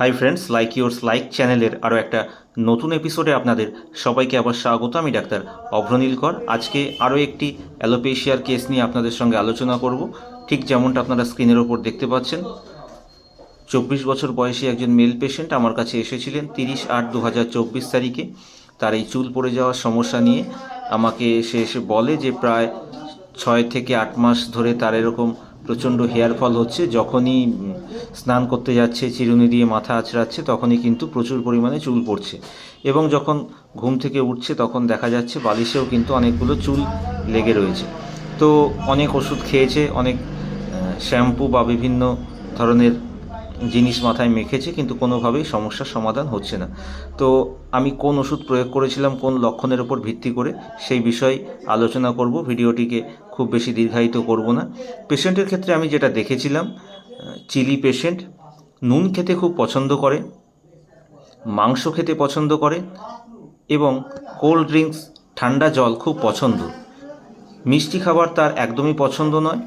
Hi friends like yours like চ্যানেলের আরও একটা নতুন এপিসোডে আপনাদের সবাইকে আবার স্বাগত। আমি ডাক্তার অভ্রনীল কর। আজকে আরও একটি অ্যালোপেশিয়ার কেস নিয়ে আপনাদের সঙ্গে আলোচনা করব। ঠিক যেমনটা আপনারা স্ক্রিনের ওপর দেখতে পাচ্ছেন, চব্বিশ বছর বয়সী একজন মেল পেশেন্ট আমার কাছে এসেছিলেন তিরিশ আট দু হাজার চব্বিশ তারিখে। তার এই চুল পড়ে যাওয়ার সমস্যা নিয়ে আমাকে এসে এসে বলে যে প্রায় ছয় থেকে আট মাস ধরে তার এরকম প্রচণ্ড হেয়ার ফল হচ্ছে, যখনই স্নান করতে যাচ্ছে, চিরুনি দিয়ে মাথা আছড়াচ্ছে, তখনই কিন্তু প্রচুর পরিমাণে চুল পড়ছে। এবং যখন ঘুম থেকে উঠছে, তখন দেখা যাচ্ছে বালিশেও কিন্তু অনেকগুলো চুল লেগে রয়েছে। তো অনেক ওষুধ খেয়েছে, অনেক শ্যাম্পু বা বিভিন্ন ধরনের জিনিস মাথায় মেখেছে, কিন্তু কোনোভাবেই সমস্যার সমাধান হচ্ছে না। তো আমি কোন ওষুধ প্রয়োগ করেছিলাম, কোন লক্ষণের উপর ভিত্তি করে, সেই বিষয়ে আলোচনা করব। ভিডিওটিকে খুব বেশি দীর্ঘায়িত করব না। পেশেন্টের ক্ষেত্রে আমি যেটা দেখেছিলাম, চিলি পেশেন্ট নুন খেতে খুব পছন্দ করে, মাংস খেতে পছন্দ করে এবং কোল্ড ড্রিঙ্কস, ঠান্ডা জল খুব পছন্দ। মিষ্টি খাবার তার একদমই পছন্দ নয়,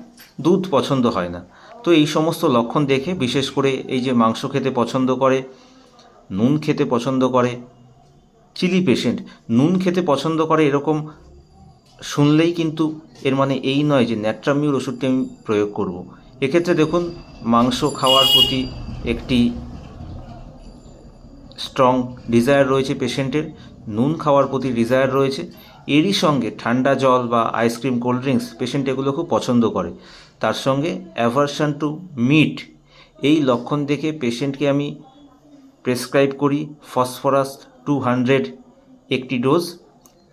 দুধ পছন্দ হয় না। তো এই সমস্ত লক্ষণ দেখে, বিশেষ করে এই যে মাংস খেতে পছন্দ করে, নুন খেতে পছন্দ করে, চিলি পেশেন্ট, নুন খেতে পছন্দ করে এরকম শুনলেই কিন্তু এর মানে এই নয় যে ন্যাট্রামিউর ওষুধটি আমি প্রয়োগ করব। এক্ষেত্রে দেখুন, মাংস খাওয়ার প্রতি একটি স্ট্রং ডিজায়ার রয়েছে পেশেন্টের, নুন খাওয়ার প্রতি ডিজায়ার রয়েছে এরই সঙ্গে ঠান্ডা জল বা আইসক্রিম কোল্ড ড্রিঙ্কস পেশেন্ট এগুলো খুব পছন্দ করে তার সঙ্গে অ্যাভারশন টু মিট এই লক্ষণ দেখে পেশেন্টকে আমি প্রেসক্রাইব করি ফসফরাস টু হান্ড্রেড একটি ডোজ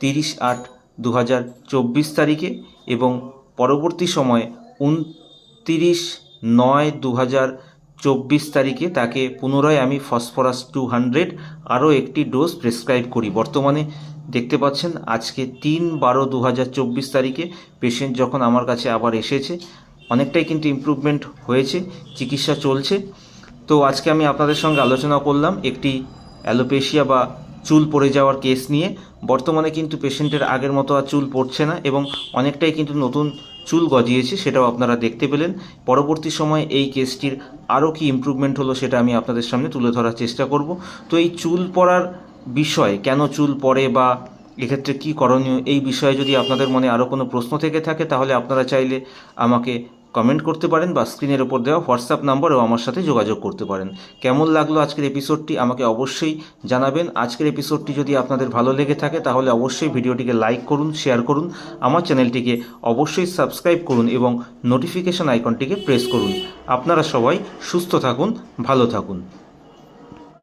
তিরিশ আট দু চব্বিশ তারিখে এবং পরবর্তী সময়ে উনতিরিশ নয় দু চব্বিশ তারিখে তাকে পুনরায় আমি ফসফরাস টু হান্ড্রেড আরও একটি ডোজ প্রেসক্রাইব করি। বর্তমানে দেখতে পাচ্ছেন আজকে তিন বারো দু তারিখে পেশেন্ট যখন আমার কাছে আবার এসেছে অনেকটাই কিন্তু ইমপ্রুভমেন্ট হয়েছে, চিকিৎসা চলছে। তো আজকে আমি আপনাদের সঙ্গে আলোচনা করলাম একটি অ্যালোপেশিয়া বা চুল পড়ে যাওয়ার কেস নিয়ে। বর্তমানে কিন্তু পেশেন্টের আগের মতো আর চুল পড়ছে না এবং অনেকটাই কিন্তু নতুন চুল গজিয়েছে, সেটাও আপনারা দেখতে পেলেন। পরবর্তী সময়ে এই কেসটির আরও কি ইমপ্রুভমেন্ট হলো সেটা আমি আপনাদের সামনে তুলে ধরার চেষ্টা করব। তো এই চুল পড়ার বিষয়, কেন চুল পড়ে বা এক্ষেত্রে কী করণীয়, এই বিষয়ে যদি আপনাদের মনে আরও কোনো প্রশ্ন থেকে থাকে, তাহলে আপনারা চাইলে আমাকে কমেন্ট করতে পারেন বা স্ক্রিনের ওপর দেওয়া হোয়াটসঅ্যাপ নাম্বারেও আমার সাথে যোগাযোগ করতে পারেন। কেমন লাগল আজকের এপিসোডটি আমাকে অবশ্যই জানাবেন। আজকের এপিসোডটি যদি আপনাদের ভালো লেগে থাকে তাহলে অবশ্যই ভিডিওটিকে লাইক করুন শেয়ার করুন, আমার চ্যানেলটিকে অবশ্যই সাবস্ক্রাইব করুন এবং নোটিফিকেশান আইকনটিকে প্রেস করুন। আপনারা সবাই সুস্থ থাকুন, ভালো থাকুন।